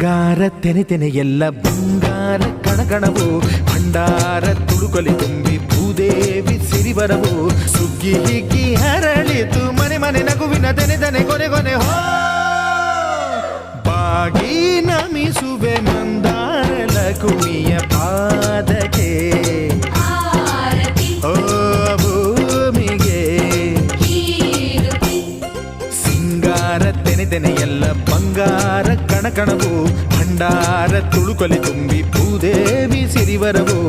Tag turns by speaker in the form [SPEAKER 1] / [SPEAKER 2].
[SPEAKER 1] ಸಿಂಗಾರ ತೆನೆ ತೆನೆ ಎಲ್ಲ ಬಂಗಾರ ಕಣಕಣವು ಭಂಡಾರ ತುಳುಕಲಿ ತುಂಬಿ ಭೂದೇವಿ ಸಿರಿವರವು ಸುಗ್ಗಿ ಹಿಗ್ಗಿ ಹರಳಿತು ಮನೆ ಮನೆ ನಗುವಿನ ದನೆ ದನೆ ಕೊನೆ ಕೊನೆ ಹೋ ಬಾಗಿ ನಮಿಸುವೆ ಮಂದಾರ ಲಕುಮಿಯ ಪಾದಕ್ಕೆ
[SPEAKER 2] ಆರತಿ
[SPEAKER 1] ಓ ಭೂಮಿಗೆ
[SPEAKER 2] ಕೀರುತಿ
[SPEAKER 1] ಸಿಂಗಾರ ತೆನೆ ತೆನೆ ಎಲ್ಲ ಬಂಗಾರ ಕಣಕಣವು ಭಂಡಾರ ತುಳುಕಲಿ ತುಂಬಿ ಭೂದೇವಿ ಸಿರಿವರವು